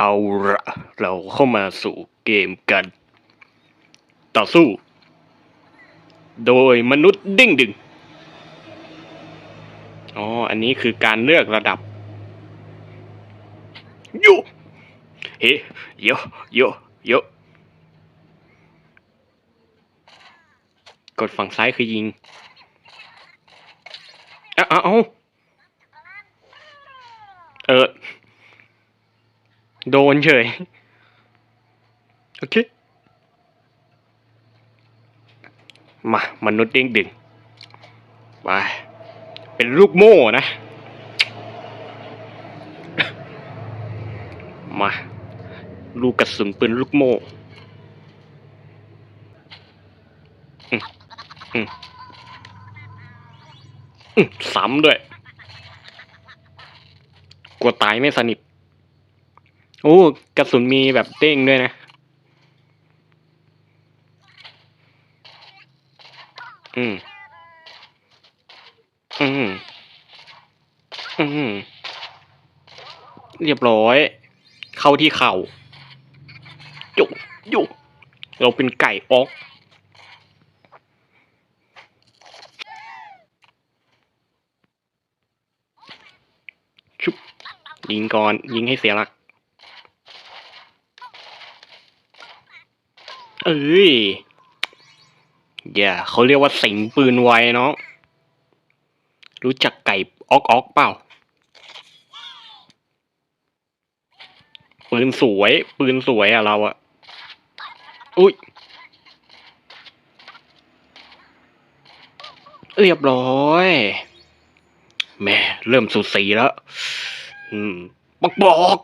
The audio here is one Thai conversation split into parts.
เอาละเราเข้ามาสู่เกมกัน ต่อสู้ โดยมนุษย์ดิ้งดึง อ๋อ อันนี้คือการเลือกระดับโยเฮ้โยโยโยกดฝั่งซ้ายคือยิงอ้าเอ้าเอ้าเออ โดนเฉย โอเค มามนุษย์เด้งดึงไปเป็นลูกโม่นะ มา ลูกกระสุนปืนลูกโม่อืมอืมอืมซ้ำด้วย กลัวตายไม่สนิท โอ้กระสุนมีแบบเด้งด้วยนะ อืม อืม อืม เรียบร้อย เข้าที่เข่าจุกจุกเราเป็นไก่ออกชุบยิงก่อน ยิงให้เสียหลัก เอ้ยอย่าเขาเรียกว่าสิงปืนไวเนาะรู้จักไก่ออกออกเปล่า ปืนสวย ปืนสวยอะเราอะอุ้ยเรียบร้อยแม่เริ่มสูสีแล้ว อืม บอกบอก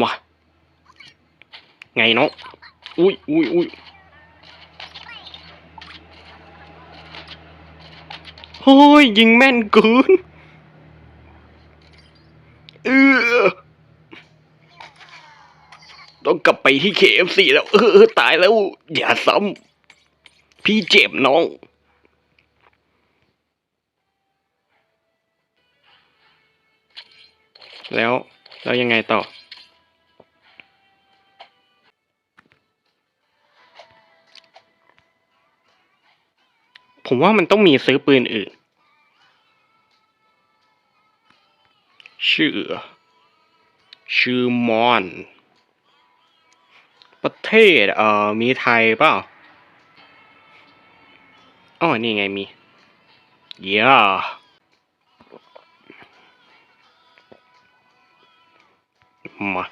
มาไงเนาะอุ้ยอุ้ยอุ้ยเฮ้ยยิงแม่นเกินเออต้องกลับไปที่ KFC แล้ว เออ ตายแล้ว อย่าซ้ำพี่เจ็บน้อง แล้ว แล้วยังไงต่อ ผมว่ามันต้องมีซื้อปืนอื่น ชื่อ ชื่อมอน ประเทศเอ่อมีไทยเปล่าอ๋อนี่ไงมี เย้มา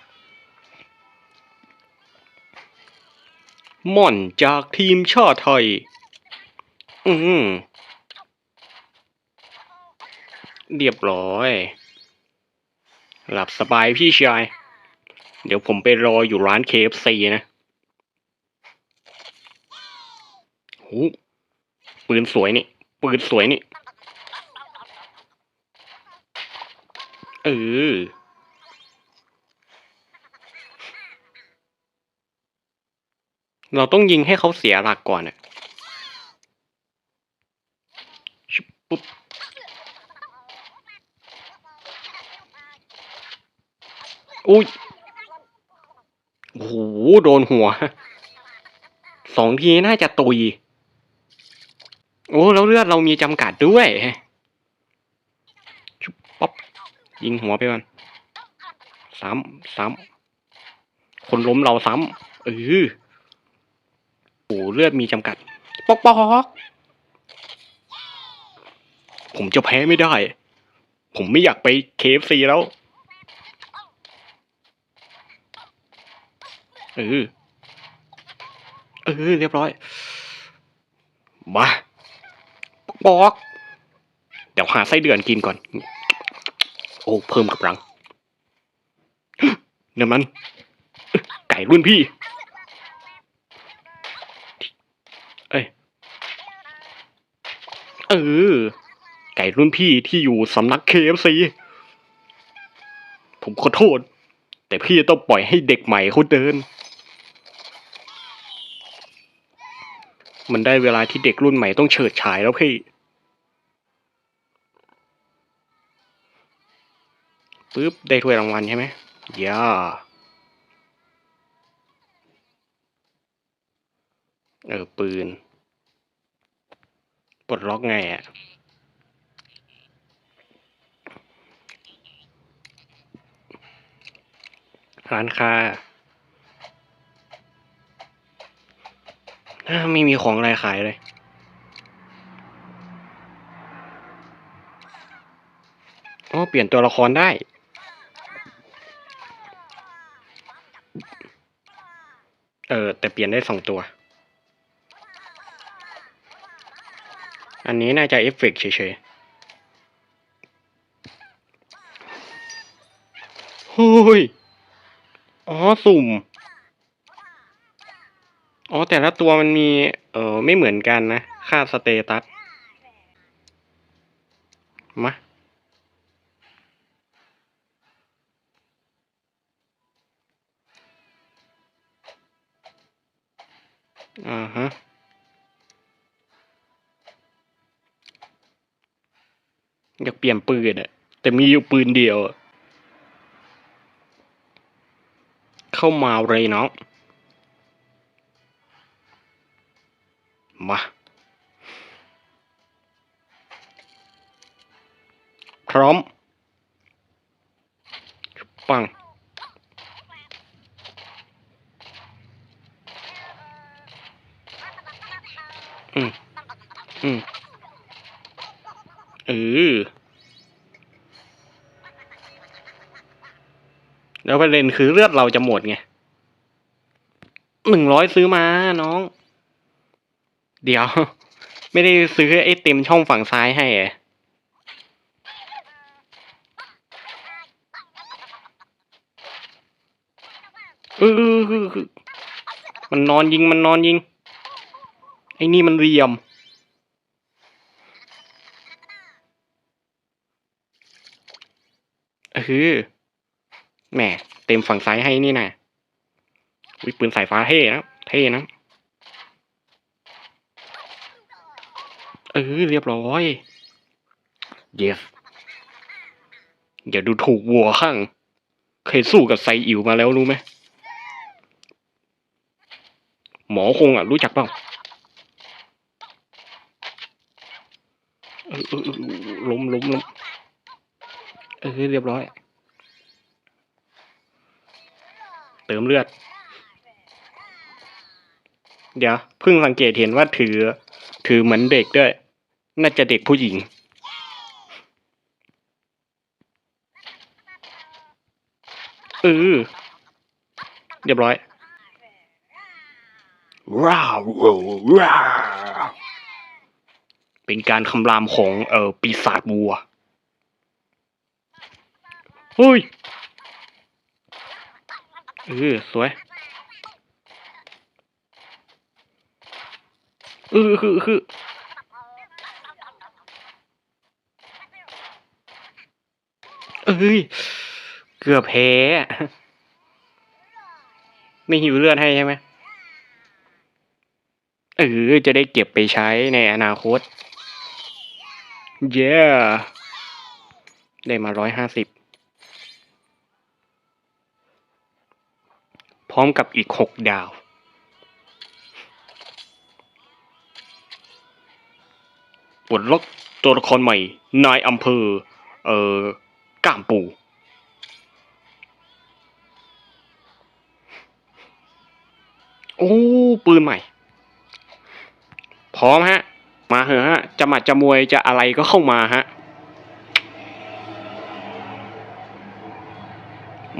ม่อนจากทีมชาติไทย อืมเรียบร้อย หลับสบายพี่ชาย เดี๋ยวผมไปรออยู่ร้าน KFC นะโหปืนสวยนี่ ปืนสวยนี่ เออเราต้องยิงให้เขาเสียหลักก่อนอะชุบปุ๊บ อุ้ยโอ้โหโดนหัว สองทีน่าจะตุย โอ้แล้วเลือดเรามีจำกัดด้วยชุบป๊อปยิงหัวไปก่อนซ้ำซ้ำคนล้มเราซ้ำเออโอ้เลือดมีจำกัด ป๊อกป๊อกผมจะแพ้ไม่ได้ ผมไม่อยากไปเคฟซีแล้ว เออเออเรียบร้อย มาปอกเดี๋ยวหาไส้เดือนกินก่อน โอ้ เพิ่มกำลังเนี่ยมัน ไก่รุ่นพี่ เอ้ย เออ ไก่รุ่นพี่ที่อยู่สำนักเคฟซีผมขอโทษ แต่พี่ต้องปล่อยให้เด็กใหม่เขาเดิน มันได้เวลาที่เด็กรุ่นใหม่ต้องเฉิดฉายแล้วพี่ปึ๊บได้ถ้วยรางวัลใช่ไหมย่าเออ ปืน ปลดล็อกไงอะร้านค้า ไม่มีของอะไรขายเลย อ๋อ เปลี่ยนตัวละครได้ เออ แต่เปลี่ยนได้สองตัว อันนี้น่าจะเอฟเฟกเฉยๆเฮ้ย อ๋อ สุ่ม อ๋อแต่ละตัวมันมีเออไม่เหมือนกันนะ ค่าสเตตัส มา อ่าฮะอยากเปลี่ยนปืนอะแต่มีอยู่ปืนเดียว เข้ามาเลยเน้อง มาพร้อมปังอืมอืมเออแล้วประเด็นคือเลือดเราจะหมดไงหนึ่งร้อยซื้อมาน้อง เดี๋ยว ไม่ได้ซื้อไอ้เต็มช่องฝั่งซ้ายให้เหรอเออเออเออเออมันนอนยิงมันนอนยิง ไอ้นี่มันเหลี่ยม เออแหมเต็มฝั่งซ้ายให้นี่นะวิปืนสายฟ้าเท่นะ เท่นะ เออเรียบร้อย yes อย่าดูถูกวัวข้าง เคยสู้กับไซอิ๋วมาแล้วรู้ไหม หมอคงอะ รู้จักเปล่าเออล้มล้มล้มเออเรียบร้อย เติมเลือด เดี๋ยวเพิ่งสังเกตเห็นว่าถือ ถือเหมือนเด็กด้วย น่าจะเด็กผู้หญิง เออ เรียบร้อยว้าวว้าวเป็นการคำรามของเออปีศาจวัวเฮ้ยเออสวยเออคือคือ เอ้ย เกือบแพ้ไม่หิวเลือดให้ใช่ไหมเออจะได้เก็บไปใช้ในอนาคต เย้ได้มาร้อยห้าสิบพร้อมกับอีกหกดาว ปลดล็อกตัวละครใหม่ นายอำเภอ เอ่อ ก้ามปู โอ้ปืนใหม่ พร้อมฮะ มาเหอะฮะ จะหมัดจะมวยจะอะไรก็เข้ามาฮะ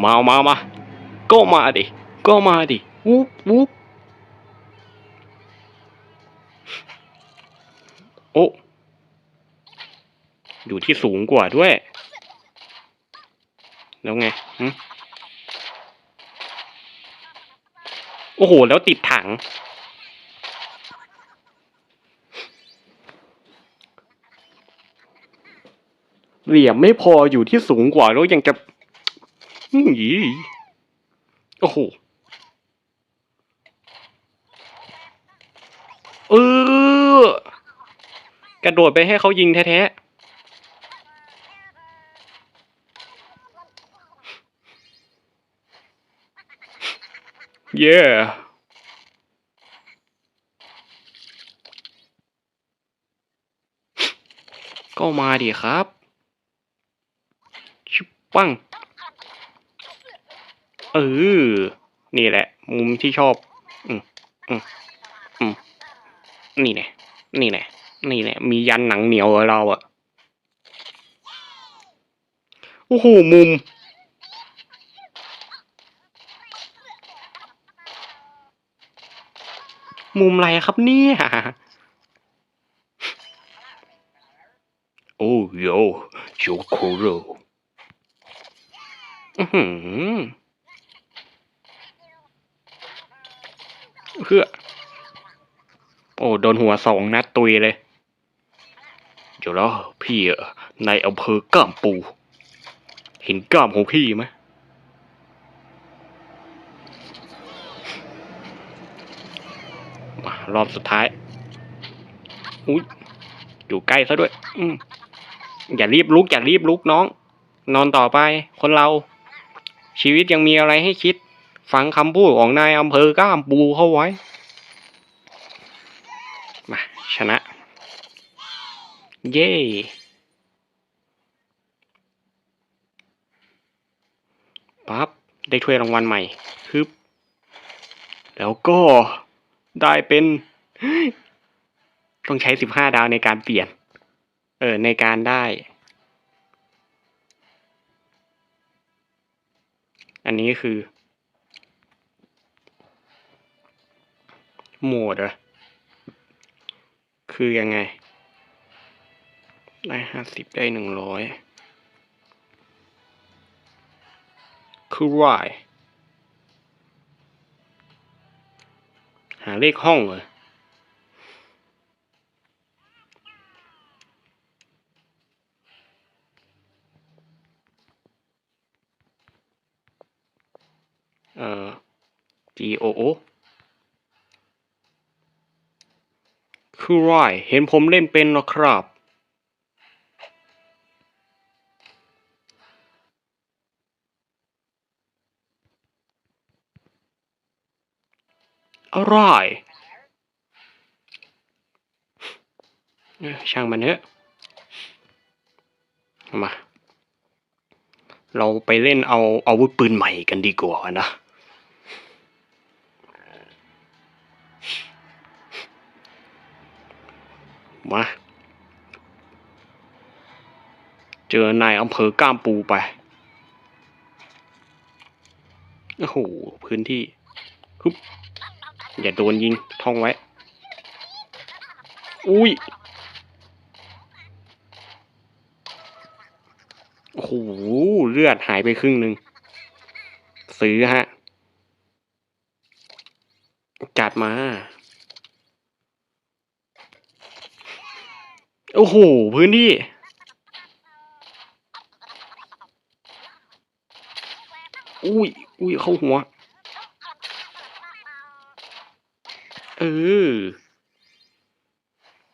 มามามา ก็มาดิ ก็มาดิวูบวูบโอ้อยู่ที่สูงกว่าด้วย แล้วไงโอ้โห แล้วติดถัง เหลี่ยมไม่พออยู่ที่สูงกว่าแล้วยังจะหือโอ้โห เออกระโดดไปให้เขายิงแท้ๆ เย่ก็มาดิครับ ชิบปัง เออ นี่แหละ มุมที่ชอบ อืมอืมอืมนี่แหละนี่แหละนี่แหละมียันหนังเหนียวเราอะโอ้โห มุม มุมอะไรครับเนี่ยโอ้โยโชโคโรอือเพื่อโอ้โดนหัวสองนัดตุยเลยเดี๋ยวแล้วพี่ในอำเภอกล้ามปู เห็นกล้ามของพี่ไหมมา รอบสุดท้ายอุ้ยอยู่ใกล้ซะด้วย อืมอย่ารีบลุก อย่ารีบลุกน้อง นอนต่อไป คนเรา ชีวิตยังมีอะไรให้คิด ฟังคำพูดของนายอำเภอก้ามปูเข้าไว้ มาชนะ เย้ปั๊บได้ถ้วยรางวัลใหม่ฮึบแล้วก็ ได้เป็น ต้องใช้สิบห้าดาวในการเปลี่ยน เออ ในการได้ อันนี้คือ โหมดเหรอคือยังไง ได้ห้าสิบได้หนึ่งร้อยคือว หาเลขห้องเหรอเอ่อ G O O คือไรเห็นผมเล่นเป็นหรอครับ อะไรเอ้ยช่างมันเถอะมา เราไปเล่นเอาอาวุธปืนใหม่กันดีกว่านะมา เจอนายอำเภอก้ามปูไป โอ้โห พื้นที่ฮึบ อย่าโดนยิงท่องไว้ อุ้ยโอ้โหเลือดหายไปครึ่งหนึ่งซื้อฮะ จัดมา โอ้โห พื้นที่ อุ้ย อุ้ย เข้าหัว ออ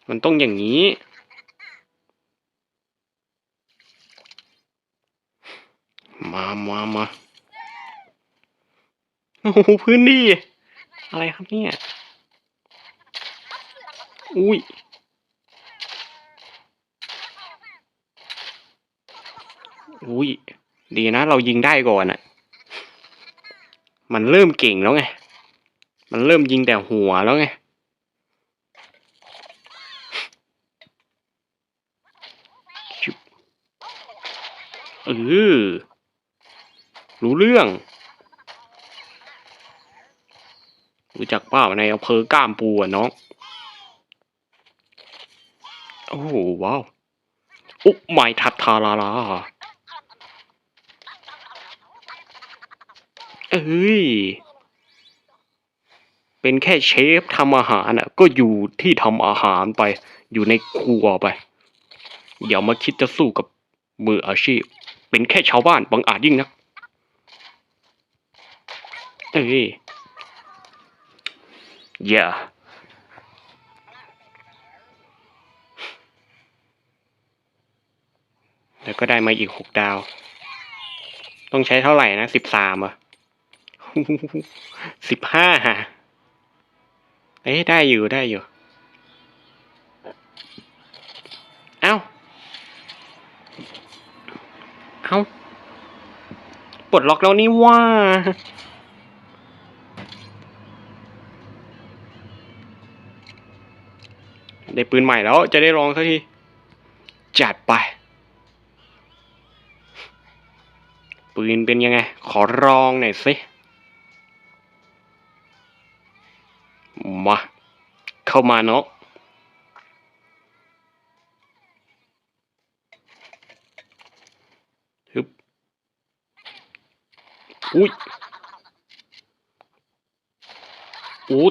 มันต้องอย่างนี้ มามามาโอ้โหพื้นที่อะไรครับเนี่ย อุ้ย อุ้ย ดีนะเรายิงได้ก่อนอะมันเริ่มเก่งแล้วไง มันเริ่มยิงแต่หัวแล้วไงชุบเออ รู้เรื่อง รู้จักเปล่าในอำเภอก้ามปูอะน้อง โอ้โหว้าวอุ๊บไม่ทัดทาราลาเอ้ย เป็นแค่เชฟทำอาหารน่ะ ก็อยู่ที่ทำอาหารไป อยู่ในครัวไปอย่ามาคิดจะสู้กับมืออาชีพ เป็นแค่ชาวบ้านบังอาจยิ่งนักเอ้ยอย่าแล้วก็ได้มาอีกหกดาว ต้องใช้เท่าไหร่นะสิบสามอะสิบห้า เอ้ยได้อยู่ได้อยู่ เอ้า เอ้า ปลดล็อกแล้วนี่ว่าได้ปืนใหม่แล้วจะได้ลองสักที จัดไป ปืนเป็นยังไง ขอลองหน่อยสิ มา เข้ามาเนาะฮึบอุ้ยอู้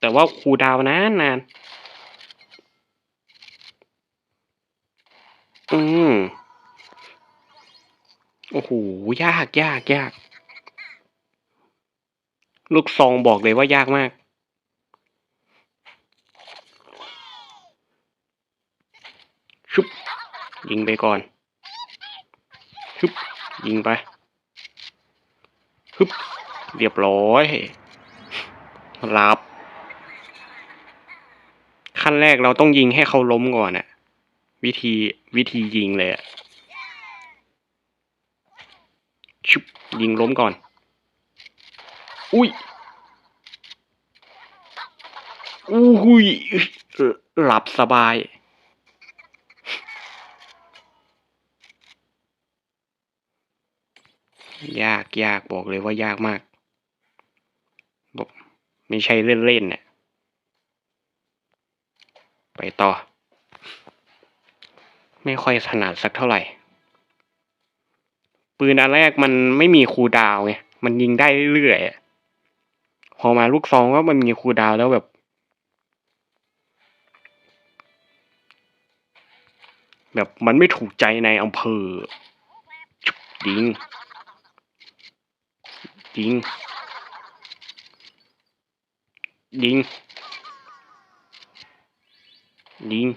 แต่ว่าครูดาวนานนานอืมโอ้โห ยาก ยาก ยาก ลูกซองบอกเลยว่ายากมาก ชุบ ยิงไปก่อนชุบยิงไปฮึบเรียบร้อยรับขั้นแรกเราต้องยิงให้เขาล้มก่อนอะวิธีวิธียิงเลยอะชุบยิงล้มก่อน อุ้ยอุ้ยหลับสบาย ยากยากบอกเลยว่ายากมาก บอกไม่ใช่เล่นๆเนี่ยไปต่อ ไม่ค่อยถนัดสักเท่าไหร่ ปืนอันแรกมันไม่มีคูดาวไงมันยิงได้เรื่อยๆพอมาลูกซองว่ามันมีคูดาวแล้วแบบแบบมันไม่ถูกใจในอำเภอยิง ยิง ยิง ยิง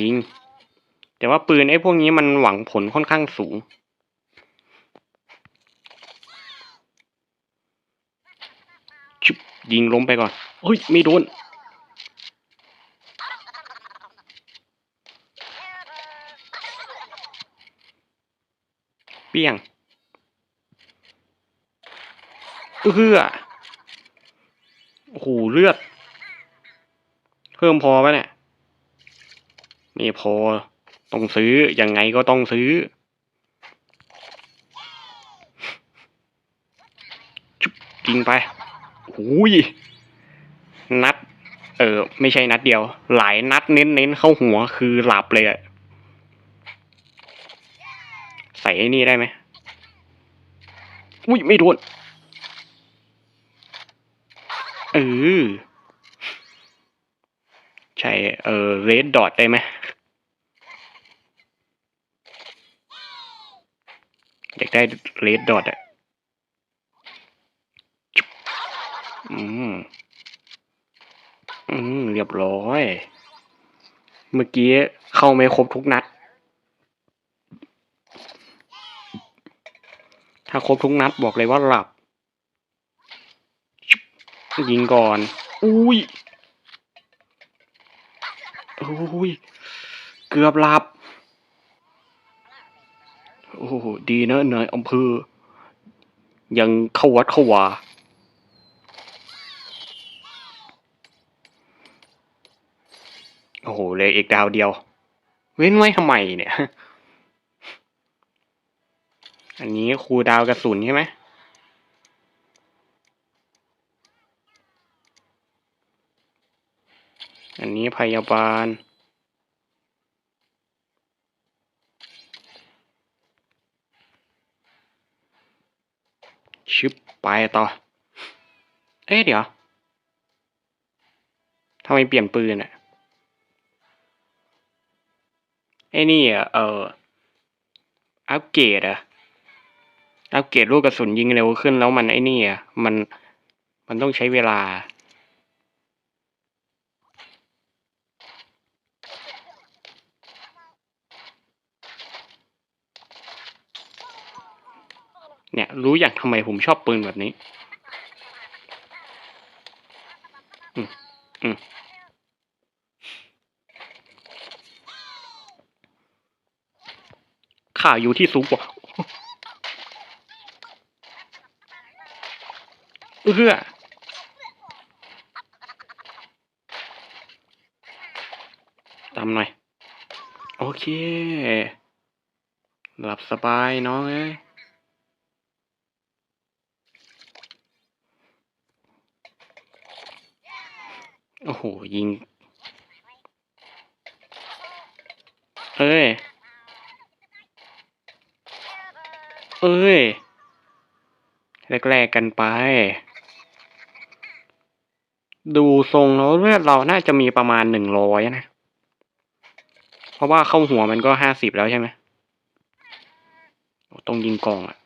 ยิง แต่ว่าปืนไอ้พวกนี้มันหวังผลค่อนข้างสูง ชุบยิงล้มไปก่อนเฮ้ย ไม่โดนเปี้ยง เอื้อโอ้โหเลือด เพิ่มพอปะเนี่ยไม่พอต้องซื้อยังไงก็ต้องซื้อจุบยิงไปหูยนัด เออ ไม่ใช่นัดเดียว หลายนัดเน้นๆเข้าหัวคือหลับเลยอะใส่นี่ได้ไหมอุ้ยไม่โดน เออใช่เออเรดดอทได้ไหมอยากได้เรดดอทอะอืม อืม เรียบร้อย เมื่อกี้เข้าไม่ครบทุกนัด ถ้าครบทุกนัดบอกเลยว่าหลับ ยิงก่อน อุ้ยอุ้ย เกือบหลับ โอ้โห ดีนะนายอำเภอ ยังเข้าวัดเข้าวาโอ้โหเหลยอีกดาวเดียว เว้นไว้ทำไมเนี่ย อันนี้ครูดาวกระสุนใช่ไหม อันนี้พยาบาลชึบไปต่อ เอ๊ะเดี๋ยวทำไมเปลี่ยนปืนอะไอ้นี่อะเอออัปเกรดอะอัปเกรดลูกกระสุนยิงเร็วขึ้นแล้วมันไอ้นี่อะมันมันต้องใช้เวลา เนี่ย รู้อย่างทำไมผมชอบปืนแบบนี้ อืมอืมข่าอยู่ที่สูงกว่าเอื้อตามหน่อย โอเค หลับสบายน้องเอ้ย โหยิง เอ้ย เอ้ย แรกๆกันไป ดูทรงแล้วเลือดเราน่าจะมีประมาณหนึ่งร้อยนะ เพราะว่าเข้าหัวมันก็ห้าสิบแล้วใช่ไหมต้องยิงกองอะ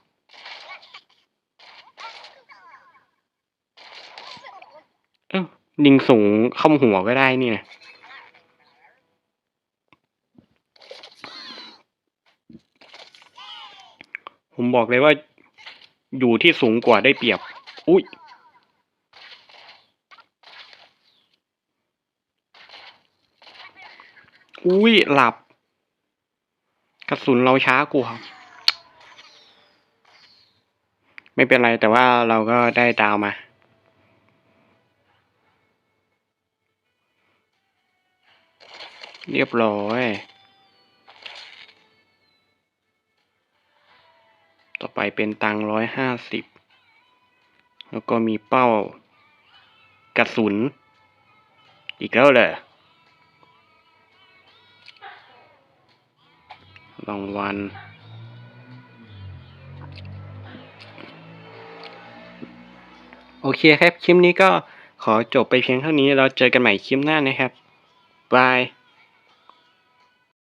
เอ้า ยิงสูงเข้าหัวก็ได้นี่นะผมบอกเลยว่าอยู่ที่สูงกว่าได้เปรียบ อุ้ย อุ้ย หลับ กระสุนเราช้ากว่าไม่เป็นไรแต่ว่าเราก็ได้ดาวมา เรียบร้อย ต่อไปเป็นตังร้อยห้าสิบ แล้วก็มีเป้ากระสุน อีกแล้วเลยรางวัลโอเคครับ คลิปนี้ก็ขอจบไปเพียงเท่านี้ เราเจอกันใหม่คลิปหน้านะครับ บาย